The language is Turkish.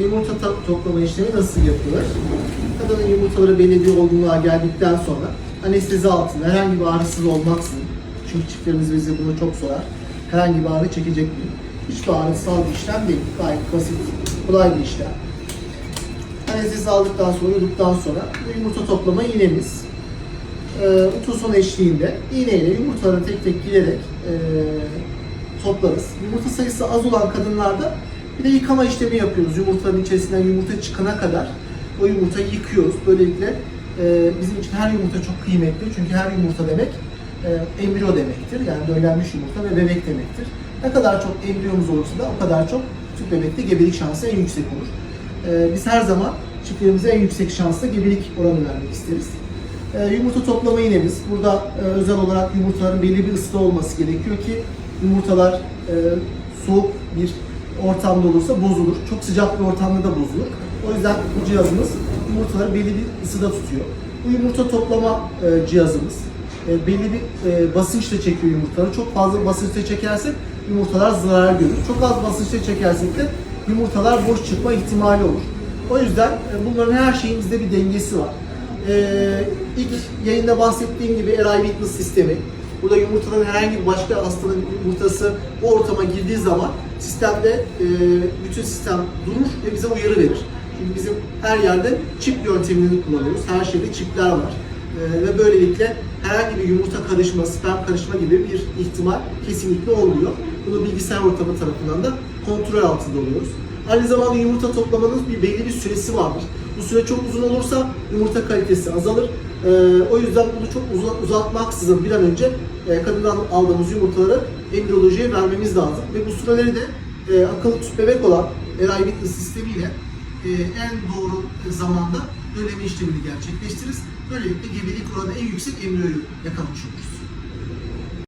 yumurta to- toplama işlemi nasıl yapılır? Kadının yumurtaları belli bir olgunluğa geldikten sonra anestezi altında herhangi bir ağrısız olmaksızın, çünkü çiftlerimiz bizi bunu çok sorar, herhangi bir ağrı çekecek mi? Hiçbir ağrısal bir işlem değil. Gayet basit, kolay bir işlem. Anestezi aldıktan sonra, uyuduktan sonra yumurta toplama iğnemiz. E, ultrason eşliğinde iğneyle yumurtaları tek tek giderek e, toplarız. Yumurta sayısı az olan kadınlarda bir de yıkama işlemi yapıyoruz. Yumurtanın içerisinden yumurta çıkana kadar o yumurtayı yıkıyoruz. Böylelikle e, bizim için her yumurta çok kıymetli. Çünkü her yumurta demek e, embriyo demektir. Yani döllenmiş yumurta ve bebek demektir. Ne kadar çok embriyomuz olursa da o kadar çok tüp bebekte gebelik şansı en yüksek olur. E, biz her zaman çiftlerimize en yüksek şansla gebelik oranı vermek isteriz. E, yumurta toplama iğnemiz. Burada e, özel olarak yumurtaların belli bir ısıda olması gerekiyor ki yumurtalar e, soğuk bir ortamda olursa bozulur. Çok sıcak bir ortamda da bozulur. O yüzden bu cihazımız yumurtaları belli bir ısıda tutuyor. Bu yumurta toplama e, cihazımız e, belli bir e, basınçla çekiyor yumurtaları. Çok fazla basınçla çekersek yumurtalar zarar görür. Çok az basınçla çekersek de yumurtalar boş çıkma ihtimali olur. O yüzden e, bunların her şeyin bizde bir dengesi var. Ee, ilk yayında bahsettiğim gibi Eray Witness sistemi. Burada yumurtanın herhangi bir başka hastanın yumurtası o ortama girdiği zaman sistemde e, bütün sistem durur ve bize uyarı verir. Çünkü bizim her yerde çip yöntemini kullanıyoruz. Her şeyde çipler var. E, ve böylelikle herhangi bir yumurta karışma, sperm karışma gibi bir ihtimal kesinlikle olmuyor. Bunu bilgisayar ortamı tarafından da kontrol altında oluyoruz. Aynı zamanda yumurta toplamanın bir belli bir süresi vardır. Bu süre çok uzun olursa yumurta kalitesi azalır. Ee, o yüzden bunu çok uza- uzatmaksızın bir an önce e, kadından aldığımız yumurtaları embriyolojiye vermemiz lazım. Ve bu süreleri de e, akıllı tüp bebek olan Eray Witness sistemiyle e, en doğru zamanda dönemi işlemini gerçekleştiririz. Böylelikle gebelik oranı en yüksek embriyoyu yakalamış oluruz.